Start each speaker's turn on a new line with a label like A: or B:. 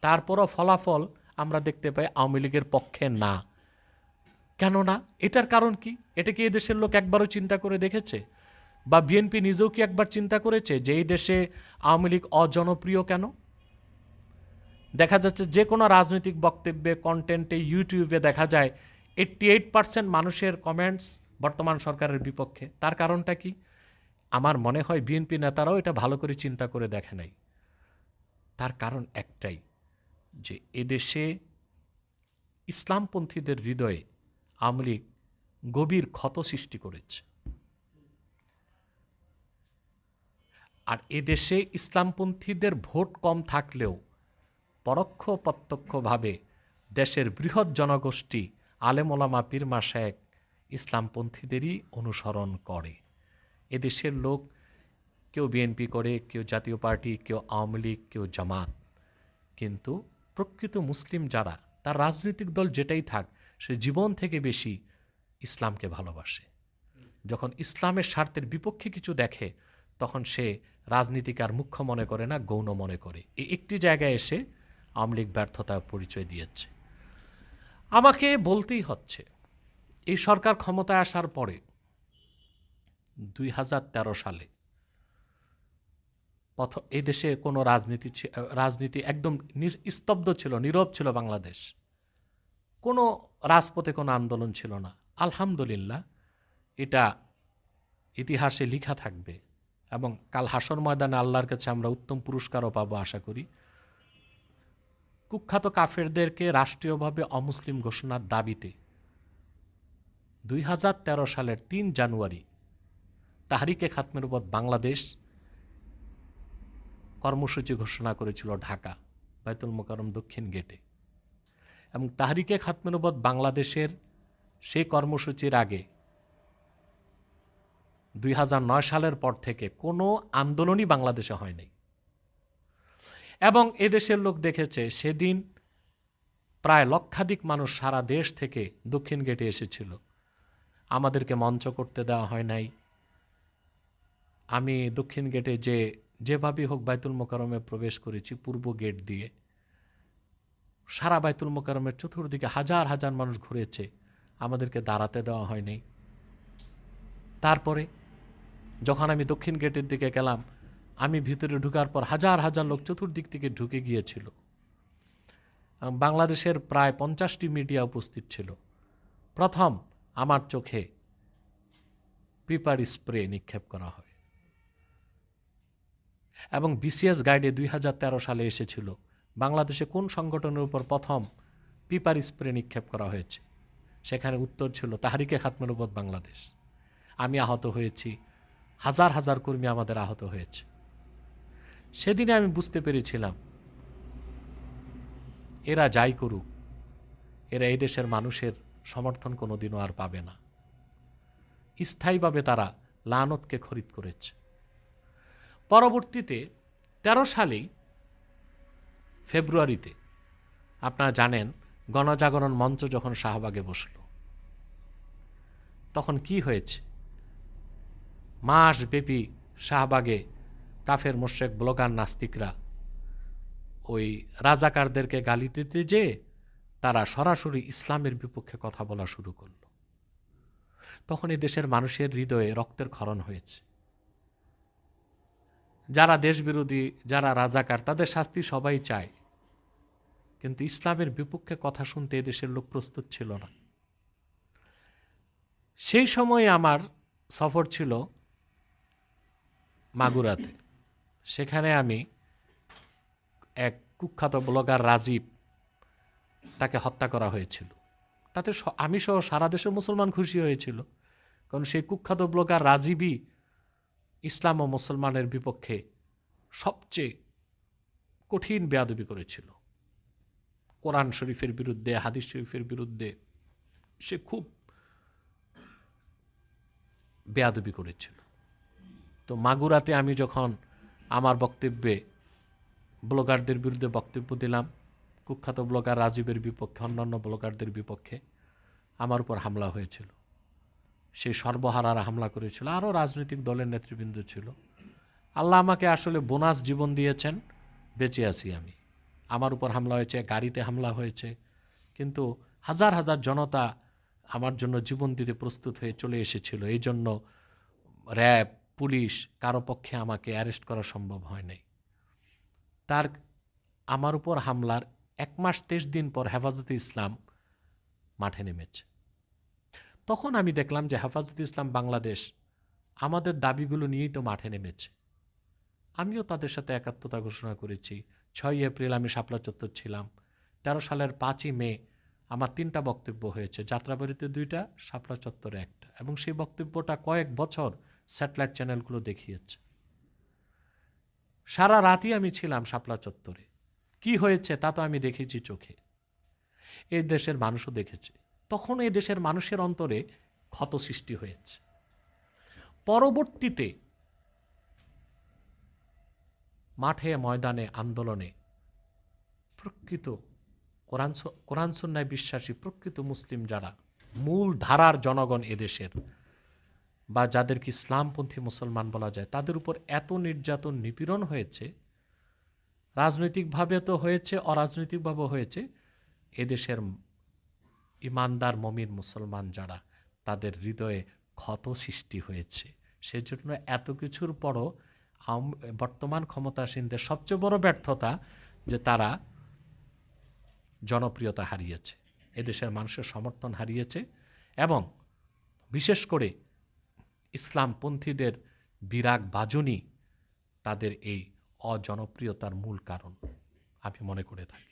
A: তারপরও ফলাফল আমরা দেখতে পাই আওয়ামী লীগের পক্ষে না। কেন না এটার কারণ কি? এটা কি দেশের লোক একবারও চিন্তা করে দেখেছে? বা বিএনপি নিজেও কি একবার চিন্তা করেছে যে এই দেশে আওয়ামী লীগ অজনপ্রিয় কেন? দেখা যাচ্ছে যে কোনো রাজনৈতিক বক্তব্যে কন্টেন্টে ইউটিউবে দেখা যায় এইট্টি এইট পার্সেন্ট মানুষের কমেন্টস বর্তমান সরকারের বিপক্ষে। তার কারণটা কি? আমার মনে হয় বিএনপি নেতারাও এটা ভালো করে চিন্তা করে দেখে নাই। তার কারণ একটাই যে এদেশে ইসলামপন্থীদের হৃদয়ে আওয়ামী লীগ গভীর ক্ষত সৃষ্টি করেছে। আর এদেশে ইসলামপন্থীদের ভোট কম থাকলেও পরোক্ষ প্রত্যক্ষভাবে দেশের বৃহৎ জনগোষ্ঠী আলেমোলামা পীরমা শেখ ইসলামপন্থীদেরই অনুসরণ করে। এদেশের লোক কেউ বিএনপি করে, কেউ জাতীয় পার্টি, কেউ আওয়ামী লীগ, কেউ জামাত। কিন্তু প্রকৃত মুসলিম যারা, তার রাজনৈতিক দল যেটাই থাক, সে জীবন থেকে বেশি ইসলামকে ভালোবাসে। যখন ইসলামের স্বার্থের বিপক্ষে কিছু দেখে, তখন সে রাজনীতিকে আর মুখ্য মনে করে না, গৌণ মনে করে। এই একটি জায়গায় এসে আওয়ামী লীগ ব্যর্থতা পরিচয় দিয়েছে। আমাকে বলতেই হচ্ছে, এই সরকার ক্ষমতায় আসার পরে দুই হাজার তেরো সালে পথ, এই দেশে কোনো রাজনীতি রাজনীতি একদম স্তব্ধ ছিল, নীরব ছিল বাংলাদেশ। কোনো রাজপথে কোনো আন্দোলন ছিল না। আলহামদুলিল্লাহ, এটা ইতিহাসে লিখা থাকবে এবং কাল হাসর ময়দানে আল্লাহর কাছে আমরা উত্তম পুরস্কারও পাবো আশা করি। কুখ্যাত কাফেরদেরকে রাষ্ট্রীয়ভাবে অমুসলিম ঘোষণার দাবিতে দুই হাজার তেরো সালের তিন জানুয়ারি তাহারিকে খাতমের উপর বাংলাদেশ কর্মসূচি ঘোষণা করেছিল ঢাকা, বাইতুল মোকারম দক্ষিণ গেটে। এবং তাহারিকে খাতমেনবদ বাংলাদেশের সেই কর্মসূচির আগে দুই হাজার নয় সালের পর থেকে কোনো আন্দোলনই বাংলাদেশে হয়নি। এবং এদেশের লোক দেখেছে সেদিন প্রায় লক্ষাধিক মানুষ সারা দেশ থেকে দক্ষিণ গেটে এসেছিল। আমাদেরকে মঞ্চ করতে দেওয়া হয় নাই। আমি দক্ষিণ গেটে যে যেভাবেই হোক বাইতুল মোকারমে প্রবেশ করেছি পূর্ব গেট দিয়ে, সারা বাইতুল মোকারমের চতুর্দিকে হাজার হাজার মানুষ ঘুরেছে, আমাদেরকে দাঁড়াতে দেওয়া হয়নি। তারপরে যখন আমি দক্ষিণ গেটের দিকে গেলাম, আমি ভিতরে ঢুকার পর হাজার হাজার লোক চতুর্দিক থেকে ঢুকে গিয়েছিল। বাংলাদেশের প্রায় পঞ্চাশটি মিডিয়া উপস্থিত ছিল। প্রথম, আমার চোখে পিপার স্প্রে নিক্ষেপ করা হয়। এবং বিসিএস গাইডে দুই হাজার তেরো সালে এসেছিল। বাংলাদেশে কোন সংগঠনের উপর প্রথম পিপার স্প্রে নিক্ষেপ করা হয়েছে? সেখানে উত্তর ছিল তাহারিকে খাতমের উপর বাংলাদেশ। আমি আহত হয়েছি। হাজার হাজার কর্মী আমাদের আহত হয়েছে। সেদিনে আমি বুঝতে পেরেছিলাম, এরা যাই করুক, এরা এই দেশের মানুষের সমর্থন কোনোদিনও আর পাবে না। স্থায়ীভাবে তারা লানতকে খরিদ করেছে। পরবর্তীতে তেরো সালেই ফেব্রুয়ারিতে, আপনারা জানেন, গণজাগরণ মঞ্চ যখন শাহবাগে বসল, তখন কি হয়েছে? মাসব্যাপী শাহবাগে কাফের মোশেক ব্লগার নাস্তিকরা ওই রাজাকারদেরকে গালি দিতে যে তারা সরাসরি ইসলামের বিপক্ষে কথা বলা শুরু করল। তখন এই দেশের মানুষের হৃদয়ে রক্তের ক্ষরণ হয়েছে। যারা দেশবিরোধী, যারা রাজাকার, তাদের শাস্তি সবাই চায়। কিন্তু ইসলামের বিপক্ষে কথা শুনতে এদেশের লোক প্রস্তুত ছিল না। সেই সময় আমার সফর ছিল মাগুরাতে। সেখানে আমি এক কুখ্যাত ব্লগার রাজীব তাকে হত্যা করা হয়েছিল। তাতে আমি সহ সারা দেশের মুসলমান খুশি হয়েছিল। কারণ সেই কুখ্যাত ব্লগার রাজীবই ইসলাম ও মুসলমানের বিপক্ষে সবচেয়ে কঠিন বেয়াদবি করেছিল। কোরআন শরীফের বিরুদ্ধে, হাদিস শরীফের বিরুদ্ধে সে খুব বেয়াদবি করেছিল। তো মাগুরাতে আমি যখন আমার বক্তব্যে ব্লগারদের বিরুদ্ধে বক্তব্য দিলাম, কুখ্যাত ব্লগার রাজীবের বিপক্ষে, অন্যান্য ব্লগারদের বিপক্ষে, আমার উপর হামলা হয়েছিল। সেই সর্বহারারা হামলা করেছিল। আরও রাজনৈতিক দলের নেতৃবৃন্দ ছিল। আল্লাহ আমাকে আসলে বোনাস জীবন দিয়েছেন, বেঁচে আছি আমি। আমার উপর হামলা হয়েছে, গাড়িতে হামলা হয়েছে। কিন্তু হাজার হাজার জনতা আমার জন্য জীবন দিতে প্রস্তুত হয়ে চলে এসেছিল। এই জন্য র্যাব, পুলিশ কারও পক্ষে আমাকে অ্যারেস্ট করা সম্ভব হয় নাই। তার আমার উপর হামলার এক মাস তেইশ দিন পর হেফাজতে ইসলাম মাঠে নেমেছে। তখন আমি দেখলাম যে হেফাজতে ইসলাম বাংলাদেশ আমাদের দাবিগুলো নিয়েই তো মাঠে নেমেছে। আমিও তাদের সাথে একাত্মতা ঘোষণা করেছি। ছয় এপ্রিল আমি শাপলা চত্বর ছিলাম। তেরো সালের পাঁচই মে আমার তিনটা বক্তব্য হয়েছে। যাত্রাবাড়িতে দুইটা, শাপলা চত্বরে একটা। এবং সেই বক্তব্যটা কয়েক বছর স্যাটেলাইট চ্যানেলগুলো দেখিয়েছে। সারা রাতই আমি ছিলাম শাপলা চত্বরে। কি হয়েছে তা তো আমি দেখেছি চোখে। এই দেশের মানুষও দেখেছে। তখন এই দেশের মানুষের অন্তরে ক্ষত সৃষ্টি হয়েছে। পরবর্তীতে মাঠে ময়দানে আন্দোলনে প্রকৃত কোরআন স- কোরআন সন্ন্যায় বিশ্বাসী প্রকৃত মুসলিম যারা মূল ধারার জনগণ এদেশের বা যাদেরকে ইসলামপন্থী মুসলমান বলা যায়, তাদের উপর এত নির্যাতন নিপীড়ন হয়েছে, রাজনৈতিকভাবে তো হয়েছে অরাজনৈতিকভাবে হয়েছে এদেশের ইমানদার মমির মুসলমান যারা, তাদের হৃদয়ে ক্ষত সৃষ্টি হয়েছে। সেজন্য এত কিছুর পরও বর্তমান ক্ষমতাসীনদের সবচেয়ে বড় ব্যর্থতা যে তারা জনপ্রিয়তা হারিয়েছে। এদেশের মানুষের সমর্থন হারিয়েছে এবং বিশেষ করে ইসলামপন্থীদের বিরাগ বাজনী তাদের এই অজনপ্রিয়তার মূল কারণ, আমি মনে করে থাকি।